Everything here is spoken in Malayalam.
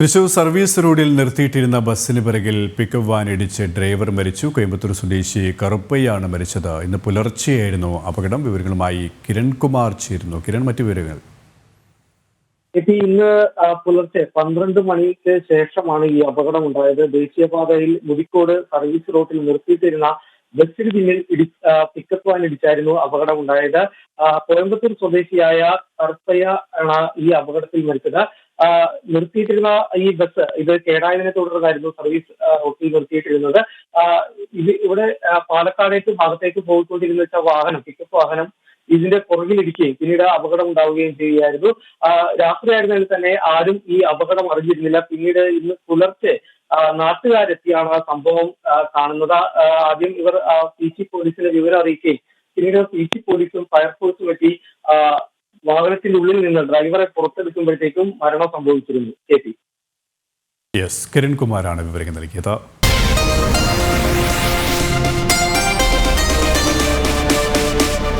തൃശൂർ സർവീസ് റോഡിൽ നിർത്തിയിട്ടിരുന്ന ബസ്സിന് പിറകിൽ പിക്കപ്പ് വാൻ ഇടിച്ച് ഡ്രൈവർ മരിച്ചു. കോയമ്പത്തൂർ സ്വദേശി കറുപ്പയ്യാണ് മരിച്ചത്. ഇന്ന് പുലർച്ചെയായിരുന്നു അപകടം. വിവരങ്ങളുമായി കിരൺകുമാർ ചേരുന്നു. കിരൺ മറ്റു വിവരങ്ങൾ? ഇന്ന് പുലർച്ചെ പന്ത്രണ്ട് മണിക്ക് ശേഷമാണ് ഈ അപകടം ഉണ്ടായത്. ദേശീയപാതയിൽ മുടിക്കോട് സർവീസ് റോഡിൽ നിർത്തിയിട്ടിരുന്ന ബസ്സിന് പിന്നിൽ ഇടി പിക്കപ്പ് വാൻ ഇടിച്ചായിരുന്നു അപകടം ഉണ്ടായത് കോയമ്പത്തൂർ സ്വദേശിയായ കറുപ്പയ്യ ആണ് ഈ അപകടത്തിൽ മരിച്ചത്. നിർത്തിയിട്ടിരുന്ന ഈ ബസ് ഇത് കേടായതിനെ തുടർന്നായിരുന്നു സർവീസ് റൂട്ടിൽ നിർത്തിയിട്ടിരുന്നത്. ഇത് ഇവിടെ പാലക്കാടേക്ക് ഭാഗത്തേക്ക് പോയിക്കൊണ്ടിരുന്ന വാഹനം പിക്കപ്പ് വാഹനം ഇതിന്റെ പുറകിലിരിക്കുകയും പിന്നീട് അപകടം ഉണ്ടാവുകയും ചെയ്യുകയായിരുന്നു രാത്രിയായിരുന്നതിൽ തന്നെ ആരും ഈ അപകടം അറിഞ്ഞിരുന്നില്ല. പിന്നീട് ഇന്ന് പുലർച്ചെ നാട്ടുകാരെത്തിയാണ് ആ സംഭവം കാണുന്നത്. ആദ്യം ഇവർ പി സി പോലീസിനെ വിവരം അറിയിക്കുകയും പിന്നീട് പി സി പോലീസും ഫയർഫോഴ്സും എത്തി വാഹനത്തിന്റെ ഉള്ളിൽ നിന്ന് ഡ്രൈവറെ പുറത്തെടുക്കുമ്പോഴത്തേക്കും മരണം സംഭവിച്ചിരുന്നു. K P. യെസ് കിരൺകുമാറാണ് വിവരങ്ങൾ നൽകിയത്.